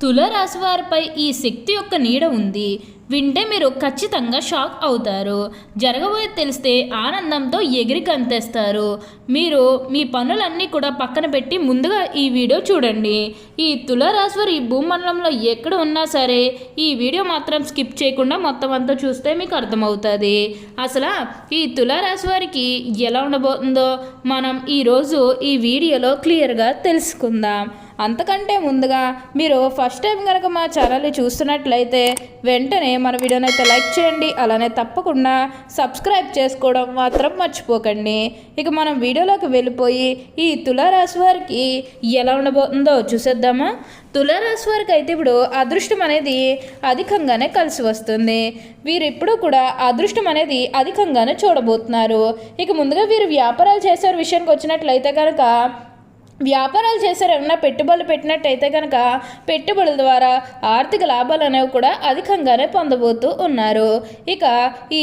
తులరాశివారిపై ఈ శక్తి యొక్క నీడ ఉంది. వింటే మీరు ఖచ్చితంగా షాక్ అవుతారు. జరగబోయేది తెలిస్తే ఆనందంతో ఎగిరి కంతేస్తారు మీరు మీ పనులన్నీ కూడా పక్కన పెట్టి ముందుగా ఈ వీడియో చూడండి. ఈ తులారాశి ఈ భూమండలంలో ఎక్కడ ఉన్నా సరే ఈ వీడియో మాత్రం స్కిప్ చేయకుండా మొత్తం అంతా చూస్తే మీకు అర్థమవుతుంది. అసలు ఈ తులారాశి వారికి ఎలా ఉండబోతుందో మనం ఈరోజు ఈ వీడియోలో క్లియర్గా తెలుసుకుందాం. అంతకంటే ముందుగా మీరు ఫస్ట్ టైం కనుక మా ఛానల్ని చూస్తున్నట్లయితే వెంటనే మన వీడియోని అయితే లైక్ చేయండి అలానే తప్పకుండా సబ్స్క్రైబ్ చేసుకోవడం మాత్రం మర్చిపోకండి. ఇక మనం వీడియోలోకి వెళ్ళిపోయి ఈ తులారాశి వారికి ఎలా ఉండబోతుందో చూసేద్దామా? తులారాశి వారికి అయితే ఇప్పుడు అదృష్టం అనేది అధికంగానే కలిసి వస్తుంది. వీరు ఇప్పుడు కూడా అదృష్టం అనేది అధికంగానే చూడబోతున్నారు. ఇక ముందుగా వీరు వ్యాపారాలు చేసే విషయానికి వచ్చినట్లయితే కనుక వ్యాపారాలు చేశారు ఏమన్నా పెట్టుబడులు పెట్టినట్టయితే కనుక పెట్టుబడుల ద్వారా ఆర్థిక లాభాలు అనేవి కూడా అధికంగానే పొందబోతూ ఉన్నారు. ఇక ఈ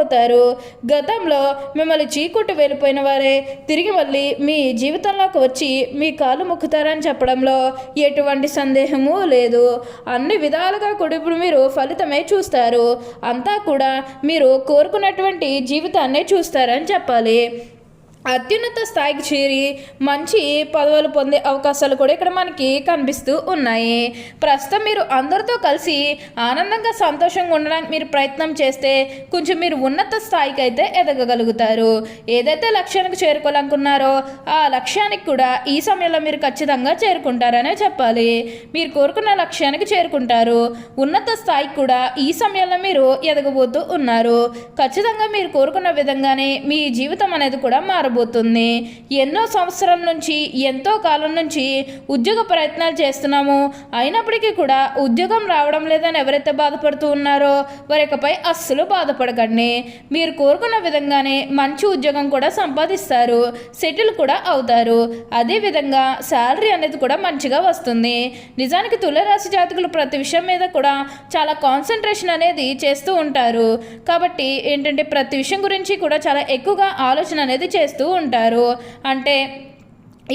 గతంలో మిమ్మల్ని చీకొట్టు వెళ్ళిపోయిన వారే. తిరిగి మళ్ళీ మీ జీవితంలోకి వచ్చి మీ కాలు మొక్కుతారని చెప్పడంలో ఎటువంటి సందేహము లేదు. అన్ని విధాలుగా కూడా ఇప్పుడు మీరు ఫలితమే చూస్తారు. అంతా కూడా మీరు కోరుకున్నటువంటి జీవితాన్నే చూస్తారని చెప్పాలి. అత్యున్నత స్థాయికి చేరి మంచి పదవులు పొందే అవకాశాలు కూడా ఇక్కడ మనకి కనిపిస్తూ ఉన్నాయి. ప్రస్తుతం మీరు అందరితో కలిసి ఆనందంగా సంతోషంగా ఉండడానికి మీరు ప్రయత్నం చేస్తే కొంచెం మీరు ఉన్నత స్థాయికి అయితే ఎదగగలుగుతారు. ఏదైతే లక్ష్యానికి చేరుకోవాలనుకున్నారో ఆ లక్ష్యానికి కూడా ఈ సమయంలో మీరు ఖచ్చితంగా చేరుకుంటారనే చెప్పాలి. మీరు కోరుకున్న లక్ష్యానికి చేరుకుంటారు. ఉన్నత స్థాయికి కూడా ఈ సమయంలో మీరు ఎదగబోతూ ఉన్నారు. ఖచ్చితంగా మీరు కోరుకున్న విధంగానే మీ జీవితం అనేది కూడా మారబోతుంది. ఎన్నో సంవత్సరం నుంచి ఎంతో కాలం నుంచి ఉద్యోగ ప్రయత్నాలు చేస్తున్నాము. అయినప్పటికీ కూడా ఉద్యోగం రావడం లేదని ఎవరైతే బాధపడుతూ ఉన్నారో వారికపై అస్సలు బాధపడకండి. మీరు కోరుకున్న విధంగానే మంచి ఉద్యోగం కూడా సంపాదిస్తారు. సెటిల్ కూడా అవుతారు. అదేవిధంగా శాలరీ అనేది కూడా మంచిగా వస్తుంది. నిజానికి తులరాశి జాతకులు ప్రతి విషయం మీద కూడా చాలా కాన్సన్ట్రేషన్ అనేది చేస్తూ ఉంటారు. కాబట్టి ఏంటంటే ప్రతి విషయం గురించి కూడా చాలా ఎక్కువగా ఆలోచన అనేది చేస్తూ ఉంటారు. అంటే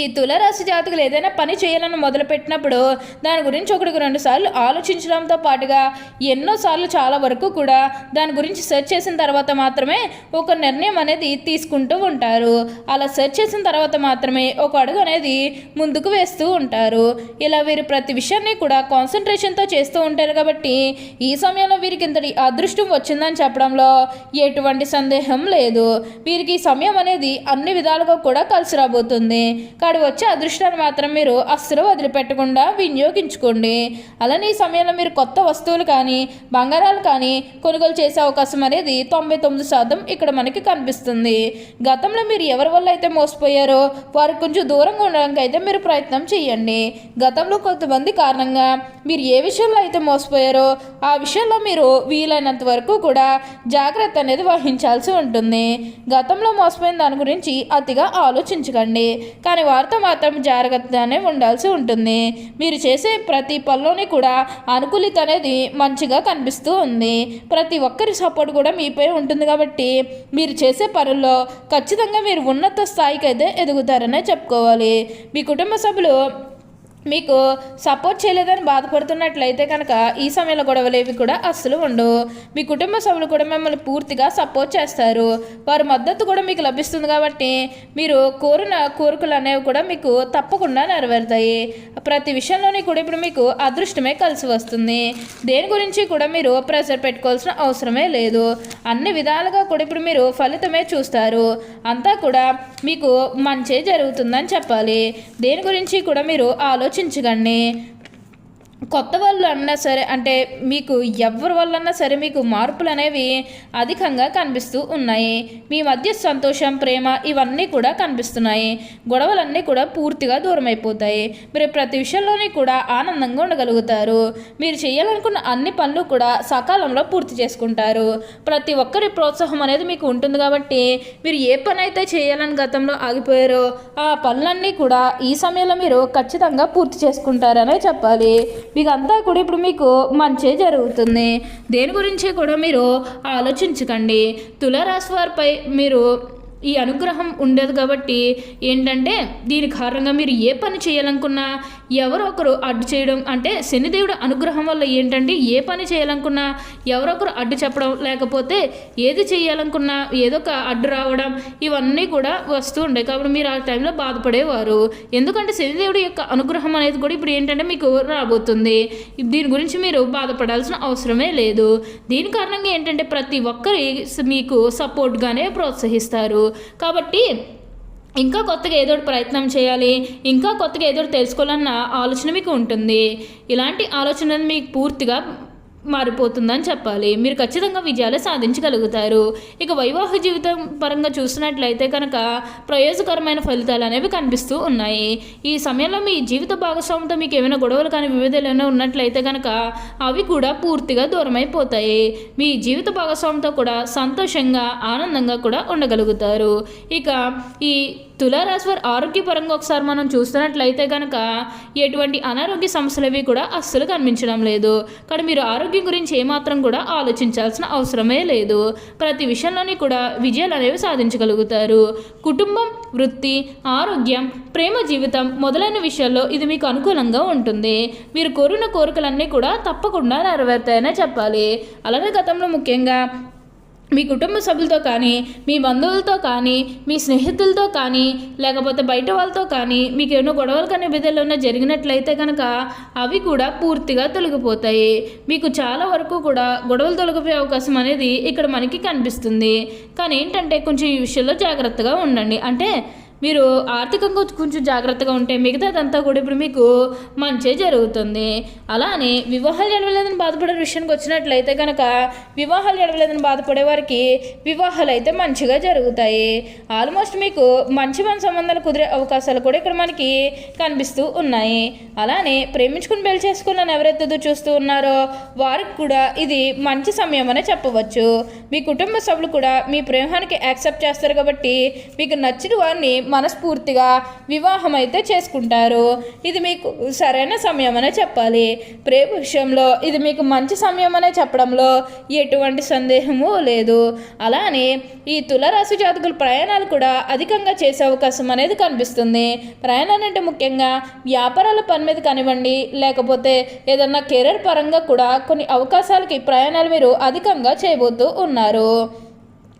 ఈ తులరాశి జాతకులు ఏదైనా పని చేయాలని మొదలుపెట్టినప్పుడు దాని గురించి ఒకటికి రెండు సార్లు ఆలోచించడంతో పాటుగా ఎన్నోసార్లు చాలా వరకు కూడా దాని గురించి సెర్చ్ చేసిన తర్వాత మాత్రమే ఒక నిర్ణయం అనేది తీసుకుంటూ ఉంటారు. అలా సెర్చ్ చేసిన తర్వాత మాత్రమే ఒక అడుగు అనేది ముందుకు వేస్తూ ఉంటారు. ఇలా వీరు ప్రతి విషయాన్ని కూడా కాన్సన్ట్రేషన్తో చేస్తూ ఉంటారు కాబట్టి ఈ సమయంలో వీరికి ఇంతటి అదృష్టం వచ్చిందని చెప్పడంలో ఎటువంటి సందేహం లేదు. వీరికి ఈ సమయం అనేది అన్ని విధాలుగా కూడా కలిసి రాబోతుంది. అక్కడ వచ్చే అదృష్టాన్ని మాత్రం మీరు అస్సలు వదిలిపెట్టకుండా వినియోగించుకోండి. అలానే ఈ సమయంలో మీరు కొత్త వస్తువులు కానీ బంగారాలు కానీ కొనుగోలు చేసే అవకాశం అనేది తొంభై తొమ్మిది శాతం ఇక్కడ మనకి కనిపిస్తుంది. గతంలో మీరు ఎవరి వల్ల అయితే మోసపోయారో వారికి కొంచెం దూరంగా ఉండడానికి అయితే మీరు ప్రయత్నం చేయండి. గతంలో కొంతమంది కారణంగా మీరు ఏ విషయంలో అయితే మోసపోయారో ఆ విషయంలో మీరు వీలైనంత వరకు కూడా జాగ్రత్త అనేది వహించాల్సి ఉంటుంది. గతంలో మోసపోయిన దాని గురించి అతిగా ఆలోచించకండి. కానీ వారితో మాత్రం జాగ్రత్తగానే ఉండాల్సి ఉంటుంది. మీరు చేసే ప్రతి పనిలోని కూడా అనుకూలిత అనేది మంచిగా కనిపిస్తూ ఉంది. ప్రతి ఒక్కరి సపోర్ట్ కూడా మీపై ఉంటుంది కాబట్టి మీరు చేసే పనుల్లో ఖచ్చితంగా మీరు ఉన్నత స్థాయికి అయితే ఎదుగుతారనే చెప్పుకోవాలి. మీ కుటుంబ సభ్యులు మీకు సపోర్ట్ చేయలేదని బాధపడుతున్నట్లయితే కనుక ఈ సమయంలో గొడవలు కూడా అస్సలు ఉండవు. మీ కుటుంబ సభ్యులు కూడా మిమ్మల్ని పూర్తిగా సపోర్ట్ చేస్తారు. వారి మద్దతు కూడా మీకు లభిస్తుంది కాబట్టి మీరు కోరిన కోరికలు అనేవి కూడా మీకు తప్పకుండా నెరవేరుతాయి. ప్రతి విషయంలోని కూడా ఇప్పుడు మీకు అదృష్టమే కలిసి వస్తుంది. దేని గురించి కూడా మీరు ప్రెషర్ పెట్టుకోవాల్సిన అవసరమే లేదు. అన్ని విధాలుగా కూడా ఇప్పుడు మీరు ఫలితమే చూస్తారు. అంతా కూడా మీకు మంచి జరుగుతుందని చెప్పాలి. దేని గురించి కూడా మీరు ఆలోచించకండి. కొత్త వాళ్ళు అన్నా సరే అంటే మీకు ఎవరి వల్లన్నా సరే మీకు మార్పులు అనేవి అధికంగా కనిపిస్తూ ఉన్నాయి. మీ మధ్య సంతోషం ప్రేమ ఇవన్నీ కూడా కనిపిస్తున్నాయి. గొడవలన్నీ కూడా పూర్తిగా దూరం అయిపోతాయి మీరు ప్రతి విషయంలోనే కూడా ఆనందంగా ఉండగలుగుతారు. మీరు చేయాలనుకున్న అన్ని పనులు కూడా సకాలంలో పూర్తి చేసుకుంటారు. ప్రతి ఒక్కరి ప్రోత్సాహం అనేది మీకు ఉంటుంది కాబట్టి మీరు ఏ పని అయితే చేయాలని గతంలో ఆగిపోయారో ఆ పనులన్నీ కూడా ఈ సమయంలో మీరు ఖచ్చితంగా పూర్తి చేసుకుంటారనే చెప్పాలి. మీకు అంతా కూడా ఇప్పుడు మీకు మంచి జరుగుతుంది. దేని గురించి కూడా మీరు ఆలోచించకండి. తులారాశి వారిపై మీరు ఈ అనుగ్రహం ఉండదు కాబట్టి ఏంటంటే దీని కారణంగా మీరు ఏ పని చేయాలనుకున్నా ఎవరో ఒకరు అడ్డు చేయడం అంటే శనిదేవుడు అనుగ్రహం వల్ల ఏంటంటే ఏ పని చేయాలనుకున్నా ఎవరో ఒకరు అడ్డు చెప్పడం లేకపోతే ఏది చేయాలనుకున్నా ఏదో ఒక అడ్డు రావడం ఇవన్నీ కూడా వస్తూ ఉంటాయి. కాబట్టి మీరు ఆ టైంలో బాధపడేవారు. ఎందుకంటే శనిదేవుడి యొక్క అనుగ్రహం అనేది కూడా ఇప్పుడు ఏంటంటే మీకు రాబోతుంది. దీని గురించి మీరు బాధపడాల్సిన అవసరమే లేదు. దీని కారణంగా ఏంటంటే ప్రతి ఒక్కరి మీకు సపోర్ట్గానే ప్రోత్సహిస్తారు. కాబట్టి ఇంకా కొత్తగా ఏదో ఒకటి ప్రయత్నం చేయాలి ఇంకా కొత్తగా ఏదో ఒకటి తెలుసుకోవాలన్న ఆలోచన మీకు ఉంటుంది. ఇలాంటి ఆలోచన మీకు పూర్తిగా మారిపోతుందని చెప్పాలి. మీరు ఖచ్చితంగా విజయాలు సాధించగలుగుతారు. ఇక వైవాహిక జీవితం పరంగా చూసినట్లయితే కనుక ప్రయోజకరమైన ఫలితాలు అనేవి కనిపిస్తూ ఉన్నాయి. ఈ సమయంలో మీ జీవిత భాగస్వామితో మీకు ఏమైనా గొడవలు కానీ వివిధాలు ఏమైనా ఉన్నట్లయితే కనుక అవి కూడా పూర్తిగా దూరమైపోతాయి. మీ జీవిత భాగస్వామితో కూడా సంతోషంగా ఆనందంగా కూడా ఉండగలుగుతారు. ఇక ఈ తులారాశి వారి ఆరోగ్యపరంగా ఒకసారి మనం చూస్తున్నట్లయితే కనుక ఎటువంటి అనారోగ్య సమస్యలు అవి కూడా అస్సలు కనిపించడం లేదు. కానీ మీరు ఆరోగ్యం గురించి ఏమాత్రం కూడా ఆలోచించాల్సిన అవసరమే లేదు. ప్రతి విషయంలోని కూడా విజయాలు అనేవి సాధించగలుగుతారు. కుటుంబం వృత్తి ఆరోగ్యం ప్రేమ జీవితం మొదలైన విషయాల్లో ఇది మీకు అనుకూలంగా ఉంటుంది. మీరు కోరిన కోరికలన్నీ కూడా తప్పకుండా నెరవేరుతాయనే చెప్పాలి. అలానే గతంలో ముఖ్యంగా మీ కుటుంబ సభ్యులతో కానీ మీ బంధువులతో కానీ మీ స్నేహితులతో కానీ లేకపోతే బయట వాళ్ళతో కానీ మీకు ఏమైనా గొడవలు కానీ విధులు ఉన్న జరిగినట్లయితే కనుక అవి కూడా పూర్తిగా తొలగిపోతాయి. మీకు చాలా వరకు కూడా గొడవలు తొలగిపోయే అవకాశం అనేది ఇక్కడ మనకి కనిపిస్తుంది. కానీ ఏంటంటే కొంచెం ఈ విషయంలో జాగ్రత్తగా ఉండండి. అంటే మీరు ఆర్థికంగా కొంచెం జాగ్రత్తగా ఉంటే మిగతాదంతా కూడా ఇప్పుడు మీకు మంచి జరుగుతుంది. అలానే వివాహాలు ఎడవలేదని బాధపడే విషయానికి వచ్చినట్లయితే కనుక వివాహాలు ఎడవలేదని బాధపడే వారికి వివాహాలు అయితే మంచిగా జరుగుతాయి. ఆల్మోస్ట్ మీకు మంచి మన సంబంధాలు కుదిరే అవకాశాలు కూడా ఇక్కడ మనకి కనిపిస్తూ ఉన్నాయి. అలానే ప్రేమించుకుని పెళ్ళి చేసుకున్నాను ఎవరైతే చూస్తూ ఉన్నారో వారికి కూడా ఇది మంచి సమయం అనే చెప్పవచ్చు. మీ కుటుంబ సభ్యులు కూడా మీ ప్రేమానికి యాక్సెప్ట్ చేస్తారు కాబట్టి మీకు నచ్చిన వారిని మనస్ఫూర్తిగా వివాహం అయితే చేసుకుంటారు. ఇది మీకు సరైన సమయం అనే చెప్పాలి. ప్రేమ విషయంలో ఇది మీకు మంచి సమయం అనే చెప్పడంలో ఎటువంటి సందేహము లేదు. అలానే ఈ తులరాశి జాతకుల ప్రయాణాలు కూడా అధికంగా చేసే అవకాశం అనేది కనిపిస్తుంది. ప్రయాణాలు అంటే ముఖ్యంగా వ్యాపారాల పని మీద కానివ్వండి లేకపోతే ఏదన్నా కెరీర్ పరంగా కూడా కొన్ని అవకాశాలకి ప్రయాణాలు మీరు అధికంగా చేయబోతూ ఉన్నారు.